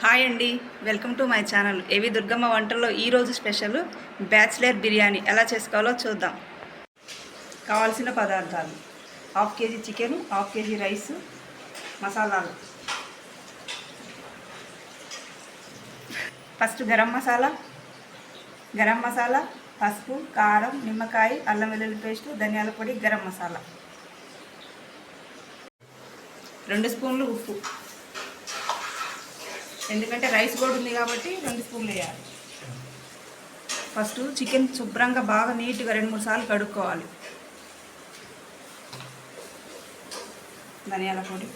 Hi అండి. Welcome to my channel. ఏవి దుర్గమ్మ వంటల్లో ఈరోజు స్పెషల్? బ్యాచిలర్ బిర్యానీ. ఎలా చేసుకోవాలో చూద్దాం. కావాల్సిన పదార్థాలు. Half KG chicken half KG rice మసాలాలు. ఫస్ట్ గరం మసాలా గరం మసాలా పసుపు కారం నిమ్మకాయ అల్లం వెల్లుల్లి పేస్ట్ ధనియాల పొడి గరం మసాలా. రెండు స్పూన్లు ఉప్పు. ఎందుకంటే రైస్ కూడా ఉంది కాబట్టి రెండు స్పూన్లు వేయాలి. ఫస్ట్ చికెన్ శుభ్రంగా బాగా నీట్గా రెండు మూడు సార్లు కడుక్కోవాలి. ధనియాల పొడి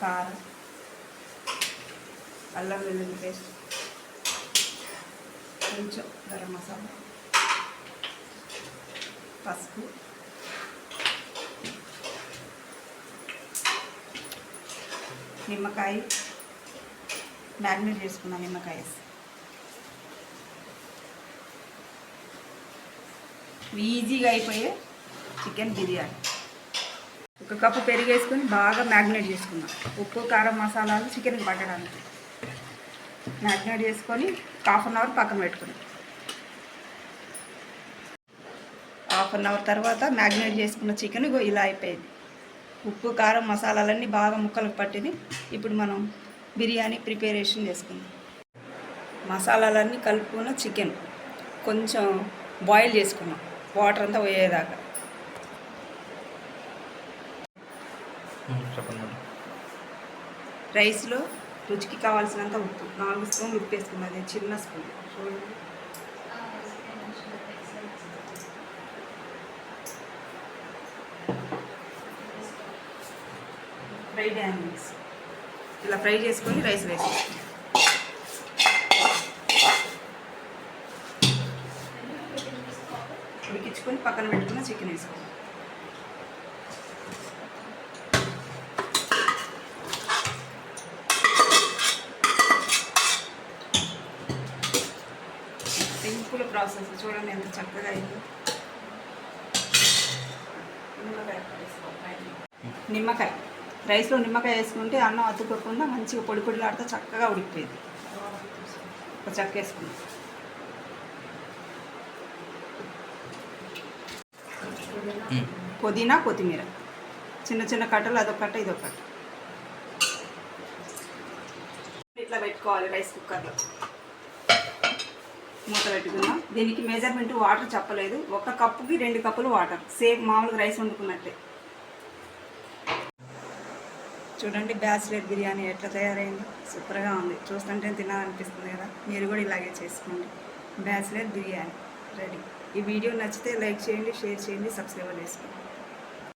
కారం అల్లం వెల్లుల్లి పేస్ట్ కొంచెం గరం మసాలా పసుపు నిమ్మకాయ మ్యాగ్నేట్ చేసుకున్నాను నిమ్మకాయ ఈజీగా అయిపోయే చికెన్ బిర్యానీ. ఒక కప్పు పెరుగు వేసుకొని బాగా మ్యాగ్నేట్ చేసుకున్నాం ఉప్పు కారం మసాలాలు చికెన్కి పట్టడానికి. మ్యాగ్నేట్ చేసుకొని హాఫ్ అన్ అవర్ పక్కన పెట్టుకున్నాం హాఫ్ అన్ అవర్ తర్వాత మ్యాగ్నేట్ చేసుకున్న చికెన్ ఇలా అయిపోయింది. ఉప్పు కారం మసాలాలన్నీ బాగా ముక్కలకు పట్టింది. ఇప్పుడు మనం బిర్యానీ ప్రిపరేషన్ చేసుకుందాం. మసాలాలన్నీ కలుపుకున్న చికెన్ కొంచెం బాయిల్ చేసుకున్నాం. వాటర్ అంతా పోయేదాకా. రైస్లో రుచికి కావాల్సినంత ఉప్పు. నాలుగు స్పూన్లు ఉప్పు వేసుకున్నాం అది చిన్న స్పూన్. చూడండి. Fried onions. ఇలా ఫ్రై చేసుకొని రైస్ వేసి. ఉడికించుకొని పక్కన పెట్టుకున్న చికెన్ వేసుకోవాలి. Simple process. చూడండి ఎంత చక్కగా అయింది. నిమ్మకాయ నిమ్మకాయ. రైస్లో నిమ్మకాయ వేసుకుంటే అన్నం అతుక్కోకుండా మంచిగా పొడి పొడిలాడితే చక్కగా ఉడికిపోయింది. ఒక చెక్క వేసుకుంది పుదీనా కొత్తిమీర. చిన్న చిన్న కట్టలు అదొక కట్ట ఇదొక కట్ట. ఇట్లా పెట్టుకోవాలి రైస్ కుక్కర్లో. మూత పెట్టుకుందాం. దీనికి మెజర్మెంట్ వాటర్ చెప్పలేదు. ఒక కప్పుకి రెండు కప్పులు వాటర్ సేమ్ మామూలుగా రైస్ వండుకున్నట్టే. చూడండి బ్యాచిలర్ బిర్యానీ ఎట్లా తయారైంది. సూపర్గా ఉంది. చూస్తుంటే తినాలనిపిస్తుంది కదా. మీరు కూడా ఇలాగే చేసుకోండి. Bachelor biryani ready. ఈ వీడియో నచ్చితే లైక్ చేయండి షేర్ చేయండి సబ్స్క్రైబ్ చేసుకోండి.